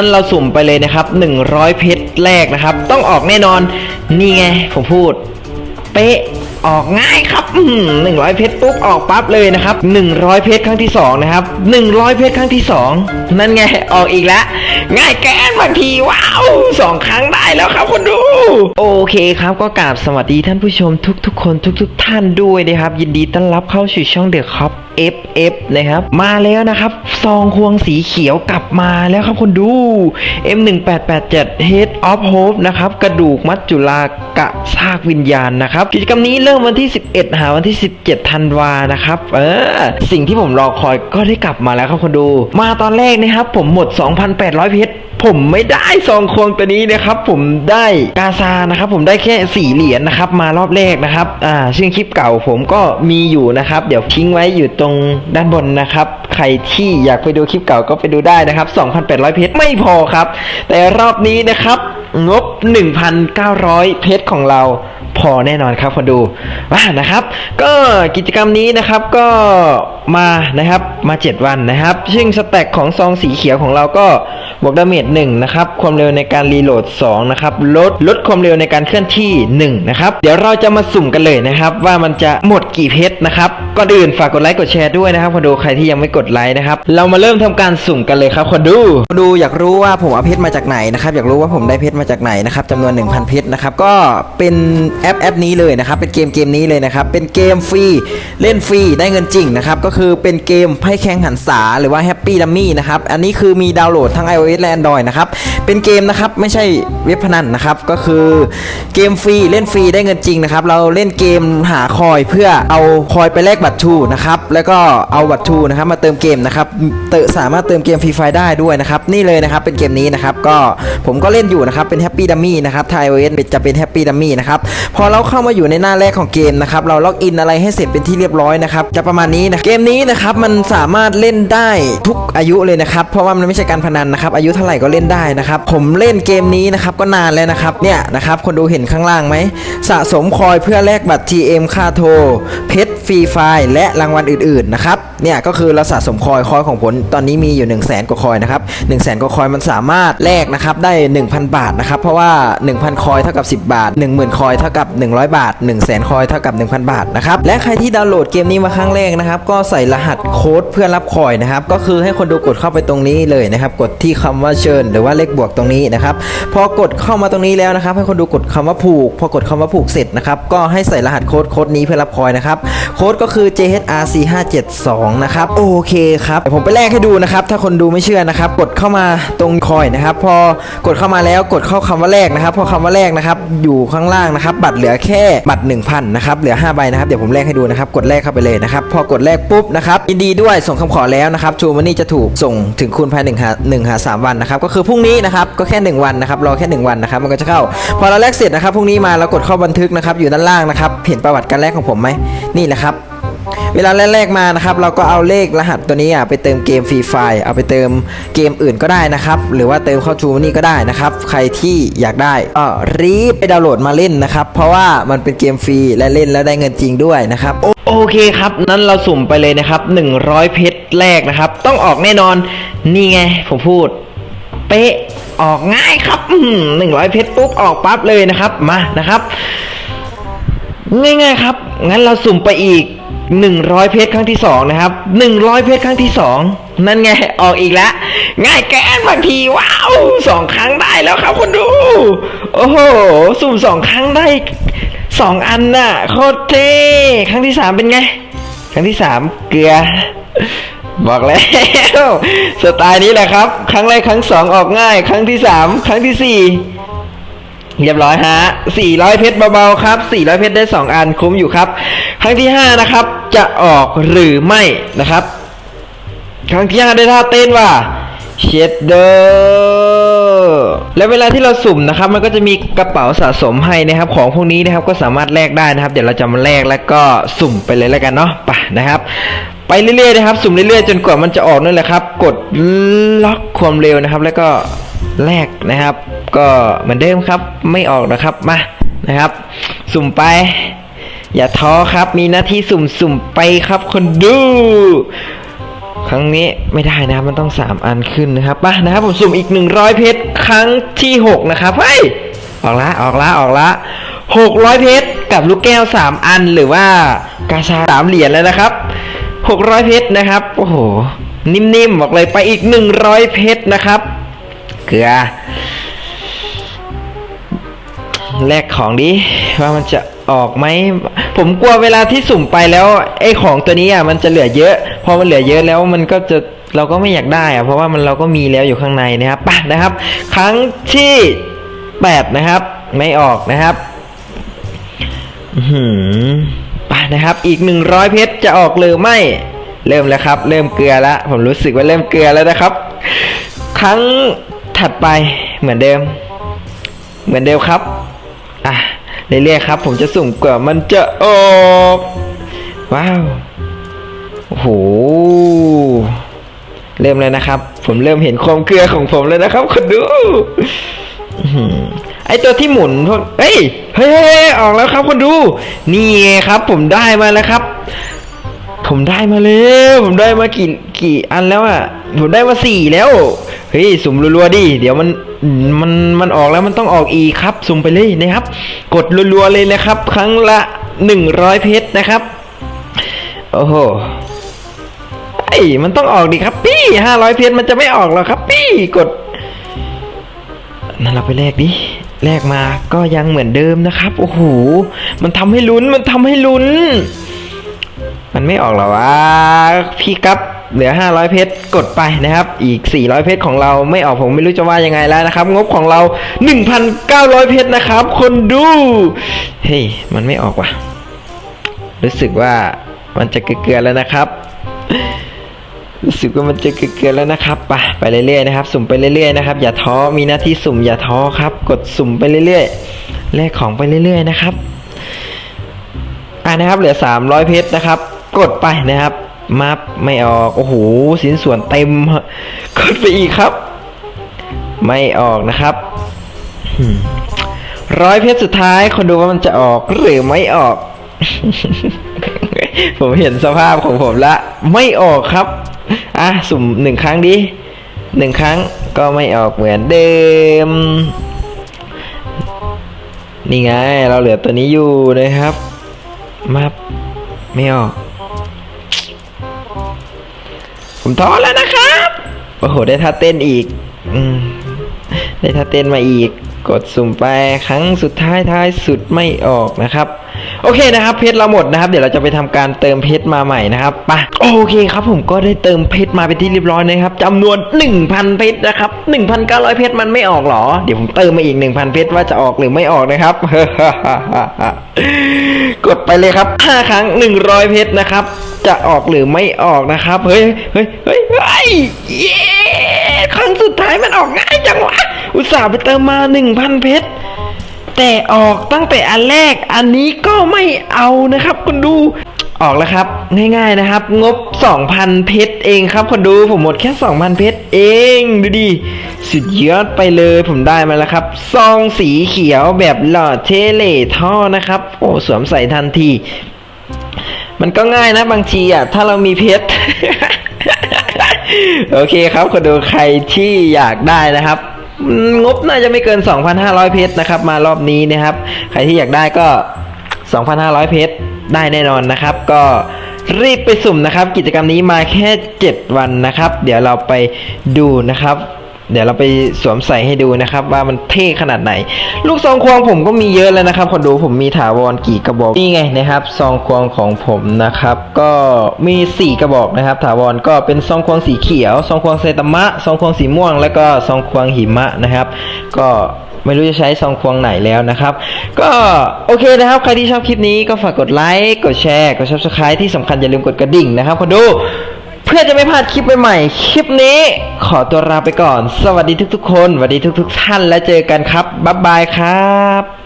งั้นเราสุ่มไปเลยนะครับ 100 เพชรแรกนะครับ ต้องออกแน่นอน นี่ไง ผมพูด เป๊ะออกง่ายครับหนึ่งร้อยเพชรปุ๊บออกปั๊บเลยนะครับหนึ่งร้อยเพชรครั้งที่สองนะครับหนึ่งร้อยเพชรครั้งที่สองนั่นไงออกอีกแล้วง่ายแกนบางทีว้าวสองครั้งได้แล้วครับคนดู โอเคครับก็กราบสวัสดีท่านผู้ชมทุกๆ คนทุก ๆ ท่านด้วยนะครับ ยินดีต้อนรับเข้าสู่ช่องเดอะคอป FF นะครับมาแล้วนะครับซองควงสีเขียวกลับมาแล้วครับคนดู M1887 Head of Hope นะครับกระดูกมัจจุรากะซากวิญญาณนะครับกิจกรรมนี้เริ่มวันที่ 11 หาวันที่ 17ธันวานะครับเออสิ่งที่ผมรอคอยก็ได้กลับมาแล้วครับคนดู มาตอนแรกนะครับผมหมด 2,800 เพชรผมไม่ได้ซองควงตัวนี้นะครับ ผมได้กาซานะครับ ผมได้แค่สี่เหรียญนะครับ มารอบแรกนะครับ อ่า ซึ่งคลิปเก่าผมก็มีอยู่นะครับ เดี๋ยวทิ้งไว้อยู่ตรงด้านบนนะครับ ใครที่อยากไปดูคลิปเก่าก็ไปดูได้นะครับ 2,800 เพชรไม่พอครับ แต่รอบนี้นะครับ งบ 1,900 เพชรของเราพอแน่นอนครับคนดูว่านะครับ ก็กิจกรรมนี้นะครับก็มานะครับมา 7 วันนะครับ ซึ่งสแต็กของซองสีเขียวของเราก็ บวกดาเมจ1นะครับ ความเร็วในการรีโหลด2นะครับ ลดลดความเร็วในการเคลื่อนที่1นะครับ เดี๋ยวเราจะมาสุ่มกันเลยนะครับ ว่ามันจะหมดกี่เพชรนะครับก่อนอื่นฝากกดไลค์กดแชร์ด้วยนะครับคนดูใครที่ยังไม่กดไลค์นะครับ เรามาเริ่มทำการสุ่มกันเลยครับคนดูดูอยากรู้ว่าผมเอาเพชรมาจากไหนนะครับ อยากรู้ว่าผมได้เพชรมาจากไหนนะครับจำนวน 1,000 เพชรนะครับ ก็เป็นแอปแอปนี้เลยนะครับ เป็นเกมเกมนี้เลยนะครับ เป็นเกมฟรี เล่นฟรีได้เงินจริงนะครับ ก็คือเป็นเกมให้แข่งหันษาหรือว่า Happy Dummy นะครับ อันนี้คือมีดาวน์โหลดทั้ง iOS และ Android นะครับ เป็นเกมนะครับไม่ใช่เว็บพนันนะครับ ก็คือเกมฟรีเล่นฟรีได้เงินจริงนะครับ เราเล่นเกมหาคอยเพื่อเอาคอยไปแลกบัตรทูนะครับ แล้วก็เอาบัตรทูนะครับมาเติมเกมนะครับ เตอสามารถเติมเกมฟรีไฟได้ด้วยนะครับ นี่เลยนะครับเป็นเกมนี้นะครับ ก็ผมก็เล่นอยู่นะครับเป็น Happy Dummy นะครับไทาย iOS จะเป็น Happy Dummy นะครับ พอเราเข้ามาอยู่ในหน้าแรกของเกมนะครับ เราล็อกอินอะไรให้เสร็จเป็นที่เรียบร้อยนะครับ จะประมาณนี้นะ เกมนี้นะครับมันสามารถเล่นได้ทุกอายุเลยนะครับ เพราะว่ามันไม่ใช่การพนันนะครับอายุเท่าไหร่ก็เล่นได้นะครับ ผมเล่นเกมนี้นะครับก็นานแล้วนะครับเนี่ยนะครับคนดูเห็นข้างล่างไหมสะสมคอยเพื่อแลกบัตร TM ค่าโทรเพชรฟรีไฟล์และรางวัลอื่นๆนะครับเนี่ยก็คือเราสะสมคอยคอยของผลตอนนี้มีอยู่ 1 0 0 0 0แสนกว่าคอยนะครับ1 0 0 0 0แสนกว่าคอยมันสามารถแลกนะครับได้ 1,000 บาทนะครับเพราะว่า 1,000 คอยเท่ากับ 10 บาท 10,000 คอยเท่ากับ 100 บาท 1 0 0 0 0แสนคอยเท่ากับ 1,000 บาทนะครับและใครที่ดาวน์โหลดเกมนี้มาครั้งแรกนะครับก็ใส่รหัสโค้ดเพื่อรับคอยนะครับก็คือให้คนดูกดเข้าไปตรงนี้เลยนะครับกดที่คคำว่าเชิญ หรือว่าเลขบวกตรงนี้นะครับ พอกดเข้ามาตรงนี้แล้วนะครับ ให้คนดูกดคำว่าผูก พอกดคำว่าผูกเสร็จนะครับ ก็ให้ใส่รหัสโค้ดโค้ดนี้เพื่อรับคอยนะครับ โค้ดก็คือ JHR4572 นะครับ โอเคครับผมไปแลกให้ดูนะครับ ถ้าคนดูไม่เชื่อนะครับ กดเข้ามาตรงคอยนะครับ พอกดเข้ามาแล้วกดเข้าคำว่าแลกนะครับ พอคำว่าแลกนะครับ อยู่ข้างล่างนะครับ บัตรเหลือแค่บัตร1,000นะครับ เหลือ5ใบนะครับ เดี๋ยวผมแลกให้ดูนะครับ กดแลกเข้าไปเลยนะครับ พอกดแลกปุ๊บนะครับยินดีด้วยส่งคำขอแล้วนะครับชูมันนี่จะถูกส่งถึงคุณภายใน1หา1หา3 วันนะครับก็คือพรุ่งนี้นะครับก็แค่ 1 วันนะครับรอแค่ 1 วันนะครับมันก็จะเข้า พอเราแลกเสร็จนะครับพรุ่งนี้มาเรากดเข้าบันทึกนะครับอยู่ด้านล่างนะครับเห็นประวัติการแลกของผมไหมนี่แหละครับเวลาแรกๆมานะครับเราก็เอาเลขรหัสตัวนี้อะไปเติมเกมฟรีไฟล์เอาไปเติมเกมอื่นก็ได้นะครับ หรือว่าเติมเข้าชูนี่ก็ได้นะครับ ใครที่อยากได้ก็รีบไปดาวน์โหลดมาเล่นนะครับ เพราะว่ามันเป็นเกมฟรีและเล่นแล้วได้เงินจริงด้วยนะครับ โอเคครับนั้นเราสุ่มไปเลยนะครับ 100 เพชรแรกนะครับ ต้องออกแน่นอนนี่ไงผมพูด เป๊ะออกง่ายครับหนึ่งร้อยเพชรปุ๊บออกปั๊บเลยนะครับมานะครับ ง่ายๆครับ งั้นเราสุ่มไปอีก100เพชรครั้งที่สองนะครับ100เพชรครั้งที่สองนั่นไงออกอีกแล้วง่ายแกนบางทีว้าวสองครั้งได้แล้วครับคนดู โอ้โหสุ่มสองครั้งได้สองอันน่ะโคตรเท่ครั้งที่สามเป็นไง ครั้งที่สามเกลือ บอกแล้ว สไตล์นี้แหละครับ ครั้งแรกครั้งสองออกง่าย ครั้งที่สามครั้งที่สี่เรียบร้อยฮะ400 เพชรเบาๆครับ 400 เพชรได้ 2 อันคุ้มอยู่ครับ ครั้งที่ 5 นะครับ จะออกหรือไม่นะครับ ครั้งที่ 5 ได้ท่าเต้นว่าเชดเดอร์แล้วเวลาที่เราสุ่มนะครับ มันก็จะมีกระเป๋าสะสมให้นะครับ ของพวกนี้นะครับก็สามารถแลกได้นะครับ เดี๋ยวเราจะมาแลกแล้วก็สุ่มไปเลยแล้วกันเนาะไปนะครับ ไปเรื่อยๆนะครับ สุ่มเรื่อยๆ จนกว่ามันจะออกนั่นแหละครับ กดล็อกความเร็วนะครับ แล้วก็แลกนะครับ ก็เหมือนเดิมครับ ไม่ออกนะครับมานะครับ สุ่มไป อย่าท้อครับ มีหน้าที่สุ่มสุ่มไปครับคนดู ครั้งนี้ไม่ได้นะครับมันต้อง 3 อันขึ้นนะครับป่ะนะครับผมสุ่มอีก 100 เพชรครั้งที่ 6 นะครับเฮ้ยออกละออกละออกละ600 เพชรกับลูกแก้ว 3 อันหรือว่ากาชา3เหรียญแล้วนะครับ 600เพชรนะครับ โอ้โห นิ่มๆบอกเลยไปอีก100เพชรนะครับ เกลือแลกของดิว่ามันจะออกไหม ผมกลัวเวลาที่สุ่มไปแล้ว ไอ้ของตัวนี้อะมันจะเหลือเยอะพอมันเหลือเยอะแล้วมันก็จะเราก็ไม่อยากได้อะเพราะว่ามันเราก็มีแล้วอยู่ข้างในนะครับป่ะนะครับ ครั้งที่แปดนะครับ ไม่ออกนะครับอื้อ ปนะครับ อีกหนึ่งร้อยเพชรจะออกหรือไม่ เริ่มแล้วครับ เริ่มเกลือแล้ว ผมรู้สึกว่าเริ่มเกลือแล้วนะครับ ครั้งถัดไปเหมือนเดิม เหมือนเดิมครับ อะเรื่อยๆครับ ผมจะสุ่มกว่ามันจะออกว้าวโอ้โหเริ่มเลยนะครับ ผมเริ่มเห็นความเกลือของผมแล้วนะครับคนดู ไอตัวที่หมุนพวกเฮ้ยเฮ้ย เฮ้ยออกแล้วครับคนดู นี่ครับ ผมได้มาแล้วครับ ผมได้มาแล้ว ผมได้มากี่กี่อันแล้วอะ ผมได้มาสี่แล้ว เฮ้ยสุ่มรัวๆดิ เดี๋ยวมันมันมันออกแล้วมันต้องออกอีกครับ สุ่มไปเลยนะครับ กดรัวๆเลยนะครับ ครั้งละหนึ่งร้อยเพชรนะครับ โอ้โหไอ้มันต้องออกดิครับ พี่ห้าร้อยเพชรมันจะไม่ออกหรอกครับ พี่กด นั่นเราไปแลกดิแลกมาก็ยังเหมือนเดิมนะครับ โอ้โห มันทำให้ลุ้น มันทำให้ลุ้น มันไม่ออกหรอวะ พี่ครับ เหลือ 500 เพชร กดไปนะครับ อีก 400 เพชรของเราไม่ออกผมไม่รู้จะว่ายังไงแล้วนะครับ งบของเรา 1,900 เพชรนะครับ คนดู เฮ้ย มันไม่ออกว่ะ รู้สึกว่ามันจะเกลือแล้วนะครับ รู้สึกว่ามันจะเกลือแล้วนะครับไปไปเรื่อยๆนะครับ สุ่มไปเรื่อยๆนะครับ อย่าท้อมีหน้าที่สุ่มอย่าท้อครับ กดสุ่มไปเรื่อยๆแลกของไปเรื่อยๆนะครับอ่านะครับ เหลือ 300 เพชรนะครับ กดไปนะครับมับไม่ออกโอ้โหสินส่วนเต็มกดไปอีกครับ ไม่ออกนะครับร้อยเพชรสุดท้ายคนดูว่ามันจะออกหรือไม่ออก ผมเห็นสภาพของผมละ ไม่ออกครับ อะสุ่มหนึ่งครั้งดิหนึ่งครั้งก็ไม่ออกเหมือนเดิม นี่ไง เราเหลือตัวนี้อยู่นะครับมาไม่ออก ผมท้อแล้วนะครับ โอ้โห ได้ท่าเต้นอีก อืม ได้ท่าเต้นมาอีก กดสุ่มไปครั้งสุดท้ายท้ายสุดไม่ออกนะครับ โอเคนะครับเพชรเราหมดนะครับ เดี๋ยวเราจะไปทำการเติมเพชรมาใหม่นะครับไปะโอเคครับผมก็ได้เติมเพชรมาเป็นที่เรียบร้อยนะครับจำนวน 1,000 เพชรนะครับ 1,900 เพชรมันไม่ออกหรอ เดี๋ยวผมเติมมาอีก 1,000 เพชรว่าจะออกหรือไม่ออกนะครับ กดไปเลยครับ 5 ครั้ง 100 เพชรนะครับ จะออกหรือไม่ออกนะครับ เฮ้ยเฮ้ยเฮ้ยเฮ้ยเย้ครั้งสุดท้ายมันออกง่ายจังวะ อุตส่าห์ไปเติมมา1,000เพชรแต่ออกตั้งแต่อันแรกอันนี้ก็ไม่เอานะครับคุณดูออกแล้วครับ ง่ายๆนะครับ งบ 2,000 เพชรเองครับคนดูผมหมดแค่ 2,000 เพชรเองดูดิสุดยอดไปเลยผมได้มาแล้วครับซองสีเขียวแบบหลอดเทเลท่อนะครับ โอ้สวมใส่ทันที มันก็ง่ายนะบางทีอะถ้าเรามีเพชร โอเคครับคนดูใครที่อยากได้นะครับ งบน่าจะไม่เกิน 2,500 เพชรนะครับ มารอบนี้นะครับ ใครที่อยากได้ก็ 2,500 เพชรได้แน่นอนนะครับ ก็รีบไปสุ่มนะครับ กิจกรรมนี้มาแค่ 7 วันนะครับ เดี๋ยวเราไปดูนะครับ เดี๋ยวเราไปสวมใส่ให้ดูนะครับ ว่ามันเท่ขนาดไหน ลูกซองควงผมก็มีเยอะแล้วนะครับคนดูผมมีถาวรกี่กระบอกนี่ไงนะครับซองควงของผมนะครับ ก็มี 4 กระบอกนะครับ ถาวรก็เป็นซองควงสีเขียวซองควงไซตามะซองควงสีม่วง แล้วก็ซองควงหิมะนะครับ ก็ไม่รู้จะใช้ซองควงไหนแล้วนะครับ ก็โอเคนะครับ ใครที่ชอบคลิปนี้ก็ฝากกดไลค์กดแชร์กด subscribe ที่สำคัญอย่าลืมกดกระดิ่งนะครับคนดู พื่อจะไม่พลาดคลิปใหม่ๆ คลิปนี้ขอตัวลาไปก่อน สวัสดีทุกๆคน สวัสดีทุก ๆ ท่าน และเจอกันครับ บ๊ายบายครับ